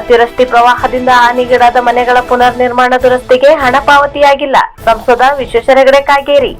ಅತಿವೃಷ್ಟಿ ಪ್ರವಾಹದಿಂದ ಹಾನಿಗೀಡಾದ ಮನೆಗಳ ಪುನರ್ ನಿರ್ಮಾಣ ದುರಸ್ತಿಗೆ ಹಣ ಪಾವತಿಯಾಗಿಲ್ಲ. ಸಂಸದ ವಿಶ್ವೇಶ್ವರ ಹೆಗಡೆ ಕಾಗೇರಿ.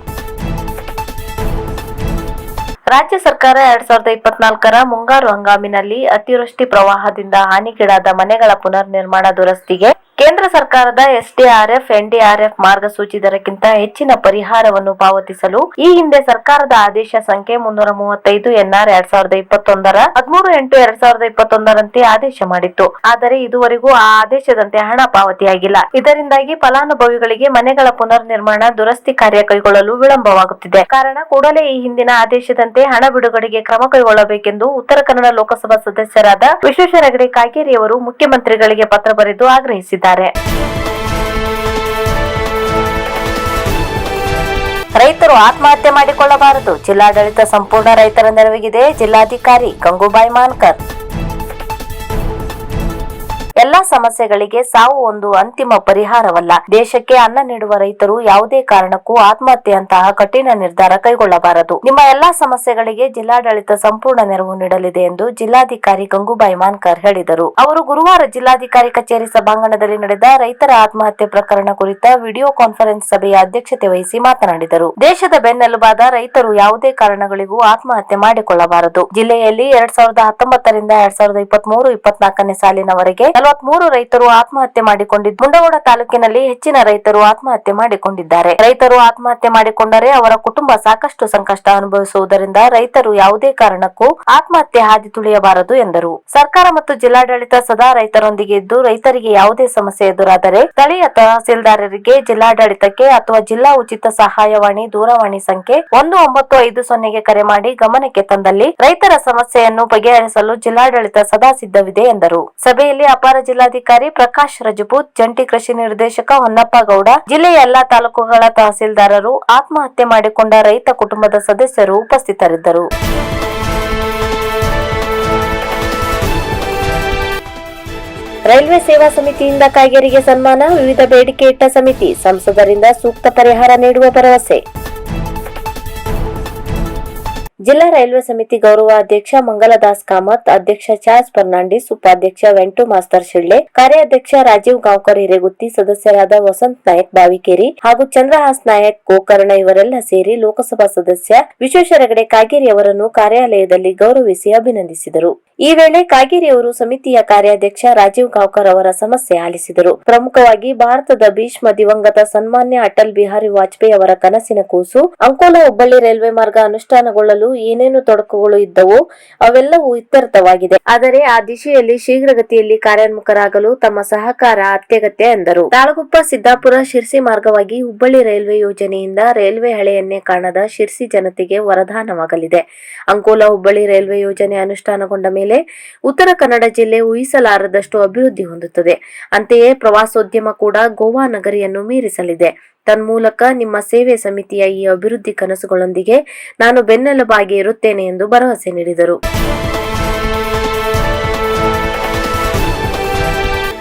ರಾಜ್ಯ ಸರ್ಕಾರ ಎರಡ್ ಸಾವಿರದ ಇಪ್ಪತ್ನಾಲ್ಕರ ಮುಂಗಾರು ಹಂಗಾಮಿನಲ್ಲಿ ಅತಿವೃಷ್ಟಿ ಪ್ರವಾಹದಿಂದ ಹಾನಿಗೀಡಾದ ಮನೆಗಳ ಪುನರ್ ನಿರ್ಮಾಣ ದುರಸ್ತಿಗೆ ಕೇಂದ್ರ ಸರ್ಕಾರದ ಎಸ್ಡಿಆರ್ಎಫ್, ಎನ್ಡಿಆರ್ಎಫ್ ಮಾರ್ಗಸೂಚಿ ದರಕ್ಕಿಂತ ಹೆಚ್ಚಿನ ಪರಿಹಾರವನ್ನು ಪಾವತಿಸಲು ಈ ಹಿಂದೆ ಸರ್ಕಾರದ ಆದೇಶ ಸಂಖ್ಯೆ ಮುನ್ನೂರ ಮೂವತ್ತೈದು, ಎನ್ಆರ್ ಎರಡ್ ಸಾವಿರದ ಇಪ್ಪತ್ತೊಂದರ ಹದಿಮೂರು ಎಂಟು ಎರಡ್ ಸಾವಿರದ ಇಪ್ಪತ್ತೊಂದರಂತೆ ಆದೇಶ ಮಾಡಿತ್ತು. ಆದರೆ ಇದುವರೆಗೂ ಆ ಆದೇಶದಂತೆ ಹಣ ಪಾವತಿಯಾಗಿಲ್ಲ. ಇದರಿಂದಾಗಿ ಫಲಾನುಭವಿಗಳಿಗೆ ಮನೆಗಳ ಪುನರ್ ನಿರ್ಮಾಣ ದುರಸ್ತಿ ಕಾರ್ಯ ಕೈಗೊಳ್ಳಲು ವಿಳಂಬವಾಗುತ್ತಿದೆ. ಕಾರಣ ಕೂಡಲೇ ಈ ಹಿಂದಿನ ಆದೇಶದಂತೆ ಹಣ ಬಿಡುಗಡೆಗೆ ಕ್ರಮ ಕೈಗೊಳ್ಳಬೇಕೆಂದು ಉತ್ತರ ಕನ್ನಡ ಲೋಕಸಭಾ ಸದಸ್ಯರಾದ ವಿಶ್ವೇಶ್ವರ ಹೆಗಡೆ ಕಾಗೇರಿ ಅವರು ಮುಖ್ಯಮಂತ್ರಿಗಳಿಗೆ ಪತ್ರ ಬರೆದು ಆಗ್ರಹಿಸಿದ್ದಾರೆ. ರೈತರು ಆತ್ಮಹತ್ಯೆ ಮಾಡಿಕೊಳ್ಳಬಾರದು. ಜಿಲ್ಲಾಡಳಿತ ಸಂಪೂರ್ಣ ರೈತರ ನೆರವಿಗಿದೆ. ಜಿಲ್ಲಾಧಿಕಾರಿ ಗಂಗೂಬಾಯಿ ಮಾನ್ಕರ್. ಎಲ್ಲಾ ಸಮಸ್ಯೆಗಳಿಗೆ ಸಾವು ಒಂದು ಅಂತಿಮ ಪರಿಹಾರವಲ್ಲ. ದೇಶಕ್ಕೆ ಅನ್ನ ನೀಡುವ ರೈತರು ಯಾವುದೇ ಕಾರಣಕ್ಕೂ ಆತ್ಮಹತ್ಯೆಯಂತಹ ಕಠಿಣ ನಿರ್ಧಾರ ಕೈಗೊಳ್ಳಬಾರದು. ನಿಮ್ಮ ಎಲ್ಲಾ ಸಮಸ್ಯೆಗಳಿಗೆ ಜಿಲ್ಲಾಡಳಿತ ಸಂಪೂರ್ಣ ನೆರವು ನೀಡಲಿದೆ ಎಂದು ಜಿಲ್ಲಾಧಿಕಾರಿ ಗಂಗೂಬಾಯಿ ಮಾನ್ಕರ್ ಹೇಳಿದರು. ಅವರು ಗುರುವಾರ ಜಿಲ್ಲಾಧಿಕಾರಿ ಕಚೇರಿ ಸಭಾಂಗಣದಲ್ಲಿ ನಡೆದ ರೈತರ ಆತ್ಮಹತ್ಯೆ ಪ್ರಕರಣ ಕುರಿತ ವಿಡಿಯೋ ಕಾನ್ಫರೆನ್ಸ್ ಸಭೆಯ ಅಧ್ಯಕ್ಷತೆ ವಹಿಸಿ ಮಾತನಾಡಿದರು. ದೇಶದ ಬೆನ್ನೆಲುಬಾದ ರೈತರು ಯಾವುದೇ ಕಾರಣಗಳಿಗೂ ಆತ್ಮಹತ್ಯೆ ಮಾಡಿಕೊಳ್ಳಬಾರದು. ಜಿಲ್ಲೆಯಲ್ಲಿ ಎರಡ್ ಸಾವಿರದ ಹತ್ತೊಂಬತ್ತರಿಂದ ಎರಡ್ ಸಾವಿರದ ಇಪ್ಪತ್ಮೂರು, ಇಪ್ಪತ್ನಾಲ್ಕನೇ ಸಾಲಿನವರೆಗೆ ನಲವತ್ಮೂರು ರೈತರು ಆತ್ಮಹತ್ಯೆ ಮಾಡಿಕೊಂಡಿದ್ದು ಮುಂಡಗೋಡ ತಾಲೂಕಿನಲ್ಲಿ ಹೆಚ್ಚಿನ ರೈತರು ಆತ್ಮಹತ್ಯೆ ಮಾಡಿಕೊಂಡಿದ್ದಾರೆ. ರೈತರು ಆತ್ಮಹತ್ಯೆ ಮಾಡಿಕೊಂಡರೆ ಅವರ ಕುಟುಂಬ ಸಾಕಷ್ಟು ಸಂಕಷ್ಟ ಅನುಭವಿಸುವುದರಿಂದ ರೈತರು ಯಾವುದೇ ಕಾರಣಕ್ಕೂ ಆತ್ಮಹತ್ಯೆ ಹಾದಿ ತುಳಿಯಬಾರದು ಎಂದರು. ಸರ್ಕಾರ ಮತ್ತು ಜಿಲ್ಲಾಡಳಿತ ಸದಾ ರೈತರೊಂದಿಗೆ ಇದ್ದು, ರೈತರಿಗೆ ಯಾವುದೇ ಸಮಸ್ಯೆ ಎದುರಾದರೆ ಸ್ಥಳೀಯ ತಹಸೀಲ್ದಾರರಿಗೆ ಜಿಲ್ಲಾಡಳಿತಕ್ಕೆ ಅಥವಾ ಜಿಲ್ಲಾ ಉಚಿತ ಸಹಾಯವಾಣಿ, ದೂರವಾಣಿ ಸಂಖ್ಯೆ ಒಂದು ಒಂಬತ್ತು ಐದು ಸೊನ್ನೆಗೆ ಕರೆ ಮಾಡಿ ಗಮನಕ್ಕೆ ತಂದಲ್ಲಿ ರೈತರ ಸಮಸ್ಯೆಯನ್ನು ಬಗೆಹರಿಸಲು ಜಿಲ್ಲಾಡಳಿತ ಸದಾ ಸಿದ್ಧವಿದೆ ಎಂದರು. ಸಭೆಯಲ್ಲಿ ಅಪರ ಜಿಲ್ಲಾಧಿಕಾರಿ ಪ್ರಕಾಶ್ ರಜಪೂತ್, ಜಂಟಿ ಕೃಷಿ ನಿರ್ದೇಶಕ ಹೊನ್ನಪ್ಪ ಗೌಡ, ಜಿಲ್ಲೆಯ ಎಲ್ಲಾ ತಾಲೂಕುಗಳ ತಹಸೀಲ್ದಾರರು ಆತ್ಮಹತ್ಯೆ ಮಾಡಿಕೊಂಡ ರೈತ ಕುಟುಂಬದ ಸದಸ್ಯರು ಉಪಸ್ಥಿತರಿದ್ದರು. ರೈಲ್ವೆ ಸೇವಾ ಸಮಿತಿಯಿಂದ ಕಾಯ್ಗೆರಿಗೆ ಸನ್ಮಾನ, ವಿವಿಧ ಬೇಡಿಕೆ ಇಟ್ಟ ಸಮಿತಿ, ಸಂಸದರಿಂದ ಸೂಕ್ತ ಪರಿಹಾರ ನೀಡುವ ಭರವಸೆ. ಜಿಲ್ಲಾ ರೈಲ್ವೆ ಸಮಿತಿ ಗೌರವ ಅಧ್ಯಕ್ಷ ಮಂಗಲದಾಸ್ ಕಾಮತ್, ಅಧ್ಯಕ್ಷ ಚಾರ್ಲ್ಸ್ ಫರ್ನಾಂಡಿಸ್, ಉಪಾಧ್ಯಕ್ಷ ವೆಂಟು ಮಾಸ್ತರ್ ಶಿಳ್ಳೆ, ಕಾರ್ಯಾಧ್ಯಕ್ಷ ರಾಜೀವ್ ಗಾಂವ್ಕರ್ ಹಿರೇಗುತ್ತಿ, ಸದಸ್ಯರಾದ ವಸಂತ್ ನಾಯಕ್ ಬಾವಿಕೇರಿ ಹಾಗೂ ಚಂದ್ರಹಾಸ್ ನಾಯಕ್ ಗೋಕರ್ಣ ಇವರೆಲ್ಲ ಸೇರಿ ಲೋಕಸಭಾ ಸದಸ್ಯ ವಿಶ್ವೇಶ್ವರ ಹೆಗಡೆ ಕಾಗೇರಿ ಅವರನ್ನು ಕಾರ್ಯಾಲಯದಲ್ಲಿ ಗೌರವಿಸಿ ಅಭಿನಂದಿಸಿದರು. ಈ ವೇಳೆ ಕಾಗೇರಿ ಅವರು ಸಮಿತಿಯ ಕಾರ್ಯಾಧ್ಯಕ್ಷ ರಾಜೀವ್ ಗಾಂವ್ಕರ್ ಅವರ ಸಮಸ್ಯೆ ಆಲಿಸಿದರು. ಪ್ರಮುಖವಾಗಿ ಭಾರತದ ಭೀಷ್ಮ ದಿವಂಗತ ಸನ್ಮಾನ್ಯ ಅಟಲ್ ಬಿಹಾರಿ ವಾಜಪೇಯಿ ಅವರ ಕನಸಿನ ಕೂಸು, ಅಂಕೋಲಾ ಹುಬ್ಬಳ್ಳಿ ರೈಲ್ವೆ ಮಾರ್ಗ ಅನುಷ್ಠಾನಗೊಳ್ಳಲು ಏನೇನು ತೊಡಕುಗಳು ಇದ್ದವು ಅವೆಲ್ಲವೂ ಇತ್ಯರ್ಥವಾಗಿದೆ. ಆದರೆ ಆ ದಿಶೆಯಲ್ಲಿ ಶೀಘ್ರಗತಿಯಲ್ಲಿ ಕಾರ್ಯೋನ್ಮುಖರಾಗಲು ತಮ್ಮ ಸಹಕಾರ ಅತ್ಯಗತ್ಯ ಎಂದರು. ತಾಳಗುಪ್ಪ ಸಿದ್ದಾಪುರ ಶಿರ್ಸಿ ಮಾರ್ಗವಾಗಿ ಹುಬ್ಬಳ್ಳಿ ರೈಲ್ವೆ ಯೋಜನೆಯಿಂದ ರೈಲ್ವೆ ಹಳೆಯನ್ನೇ ಕಾಣದ ಶಿರ್ಸಿ ಜನತೆಗೆ ವರದಾನವಾಗಲಿದೆ. ಅಂಕೋಲಾ ಹುಬ್ಬಳ್ಳಿ ರೈಲ್ವೆ ಯೋಜನೆ ಅನುಷ್ಠಾನಗೊಂಡ ಮೇಲೆ ಉತ್ತರ ಕನ್ನಡ ಜಿಲ್ಲೆ ಊಹಿಸಲಾರದಷ್ಟು ಅಭಿವೃದ್ಧಿ ಹೊಂದುತ್ತದೆ. ಅಂತೆಯೇ ಪ್ರವಾಸೋದ್ಯಮ ಕೂಡ ಗೋವಾ ನಗರಿಯನ್ನು ಮೀರಿಸಲಿದೆ. ತನ್ಮೂಲಕ ನಿಮ್ಮ ಸೇವೆ ಸಮಿತಿಯ ಈ ಅಭಿವೃದ್ಧಿ ಕನಸುಗಳೊಂದಿಗೆ ನಾನು ಬೆನ್ನೆಲುಬಾಗಿ ಇರುತ್ತೇನೆ ಎಂದು ಭರವಸೆ ನೀಡಿದರು.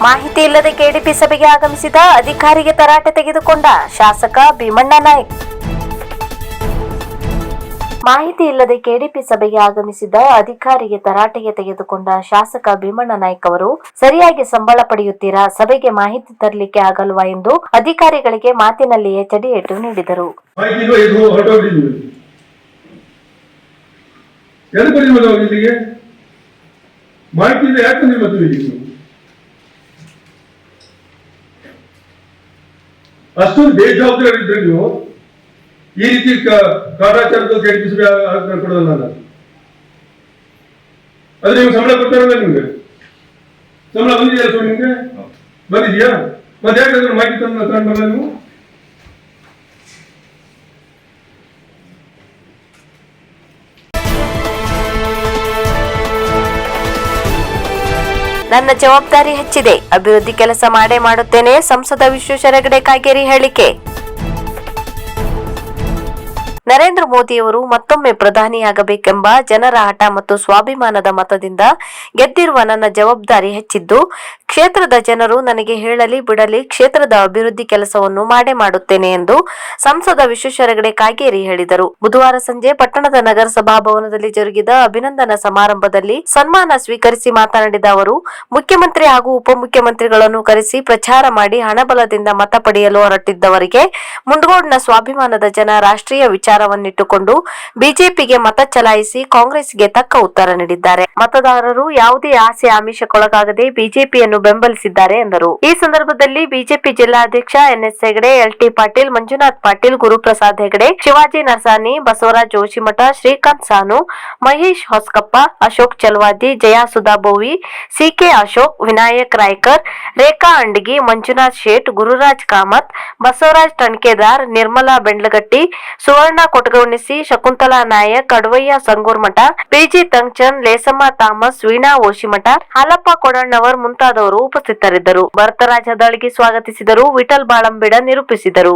ಮಾಹಿತಿ ಇಲ್ಲದೆ ಕೆಡಿಪಿ ಸಭೆಗೆ ಆಗಮಿಸಿದ ಅಧಿಕಾರಿಗೆ ತರಾಟೆ ತೆಗೆದುಕೊಂಡ ಶಾಸಕ ಭೀಮಣ್ಣ ನಾಯ್ಕ್. ಮಾಹಿತಿ ಇಲ್ಲದೆ ಕೆಡಿಪಿ ಸಭೆಗೆ ಆಗಮಿಸಿದ ಅಧಿಕಾರಿಗೆ ತರಾಟೆಗೆ ತೆಗೆದುಕೊಂಡ ಶಾಸಕ ಭೀಮಣ್ಣ ನಾಯ್ಕ ಅವರು, ಸರಿಯಾಗಿ ಸಂಬಳ ಪಡೆಯುತ್ತೀರಾ? ಸಭೆಗೆ ಮಾಹಿತಿ ತರಲಿಕ್ಕೆ ಆಗಲ್ವಾ ಎಂದು ಅಧಿಕಾರಿಗಳಿಗೆ ಮಾತಿನಲ್ಲಿಯೇ ಚಡಿಯೇಟು ನೀಡಿದರು. ಅಷ್ಟೊಂದು ಬೇಜವಾಬ್ದಾರಿ ಇದ್ರೆ ನೀವು ಈ ರೀತಿ ಕ- ಕಾಟಾಚಾರದ ಕೆಡಿಪಿಸಿ ಕೊಡೋದಲ್ಲ ನಾನು. ಅದ್ರೆ ನೀವು ಸಂಬಳ ಕೊಡ್ತಾರಲ್ಲ ನಿಮ್ಗೆ? ಸಂಬಳ ಬಂದಿದೆಯಲ್ಲ ಸರ್ ನಿಮ್ಗೆ? ಬಂದಿದ್ಯಾ? ಮತ್ತೆ ಯಾಕಂದ್ರೆ ಮಾಹಿತಿ ತಂದು ತಗೊಂಡಲ್ಲ ನೀವು? ನನ್ನ ಜವಾಬ್ದಾರಿ ಹೆಚ್ಚಿದೆ. ಅಭಿವೃದ್ಧಿ ಕೆಲಸ ಮಾಡೇ ಮಾಡುತ್ತೇನೆ. ಸಂಸದ ವಿಶ್ವೇಶ್ವರ ಹೆಗಡೆ ಕಾಗೇರಿ ಹೇಳಿಕೆ. ನರೇಂದ್ರ ಮೋದಿಯವರು ಮತ್ತೊಮ್ಮೆ ಪ್ರಧಾನಿಯಾಗಬೇಕೆಂಬ ಜನರ ಹಠ ಮತ್ತು ಸ್ವಾಭಿಮಾನದ ಮತದಿಂದ ಗೆದ್ದಿರುವ ನನ್ನ ಜವಾಬ್ದಾರಿ ಹೆಚ್ಚಿದ್ದು, ಕ್ಷೇತ್ರದ ಜನರು ನನಗೆ ಹೇಳಲಿ ಬಿಡಲಿ ಕ್ಷೇತ್ರದ ಅಭಿವೃದ್ಧಿ ಕೆಲಸವನ್ನು ಮಾಡೇ ಮಾಡುತ್ತೇನೆ ಎಂದು ಸಂಸದ ವಿಶ್ವೇಶ್ವರ ಹೆಗಡೆ ಕಾಗೇರಿ ಹೇಳಿದರು. ಬುಧವಾರ ಸಂಜೆ ಪಟ್ಟಣದ ನಗರಸಭಾ ಭವನದಲ್ಲಿ ಜರುಗಿದ ಅಭಿನಂದನಾ ಸಮಾರಂಭದಲ್ಲಿ ಸನ್ಮಾನ ಸ್ವೀಕರಿಸಿ ಮಾತನಾಡಿದ ಅವರು, ಮುಖ್ಯಮಂತ್ರಿ ಹಾಗೂ ಉಪಮುಖ್ಯಮಂತ್ರಿಗಳನ್ನು ಕರೆಸಿ ಪ್ರಚಾರ ಮಾಡಿ ಹಣಬಲದಿಂದ ಮತ ಪಡೆಯಲು ಹೊರಟಿದ್ದವರಿಗೆ ಮುಂಡಗೋಡ್ನ ಸ್ವಾಭಿಮಾನದ ಜನ ರಾಷ್ಟ್ರೀಯ ವಿಚಾರವನ್ನಿಟ್ಟುಕೊಂಡು ಬಿಜೆಪಿಗೆ ಮತ ಚಲಾಯಿಸಿ ಕಾಂಗ್ರೆಸ್ಗೆ ತಕ್ಕ ಉತ್ತರ ನೀಡಿದ್ದಾರೆ. ಮತದಾರರು ಯಾವುದೇ ಆಸೆ ಆಮಿಷಕ್ಕೊಳಗಾಗದೆ ಬಿಜೆಪಿಯನ್ನು ಬೆಂಬಲಿಸಿದ್ದಾರೆ ಎಂದರು. ಈ ಸಂದರ್ಭದಲ್ಲಿ ಬಿಜೆಪಿ ಜಿಲ್ಲಾಧ್ಯಕ್ಷ NS Hegde, LT Patil, Manjunath Patil, Guruprasad Hegde, Shivaji Narsani Basavaraj Joshimath, Srikanth Sanu, Mahesh Hosakappa, Ashok Chalavadi, Jaya Sudhabovi, CK Ashok, Vinayak Raikar, Rekha Andagi, Manjunath Shet, Gururaj Kamath, Basavaraj Tankedar Nirmala Bendlagatti, Suvarna Kotagounisi Shakuntala Nayak Adavayya Sangurmath PG Tangchand, Lesamma Thomas, Veena Oshimath Halappa Kodannavar ಮುಂತಾದವರು ಉಪಸ್ಥಿತರಿದ್ದರು. ಭರತರಾಜ ಹದಳಿಗೆ ಸ್ವಾಗತಿಸಿದರು, ವಿಠಲ್ ಬಾಳಂಬಿಡ ನಿರೂಪಿಸಿದರು.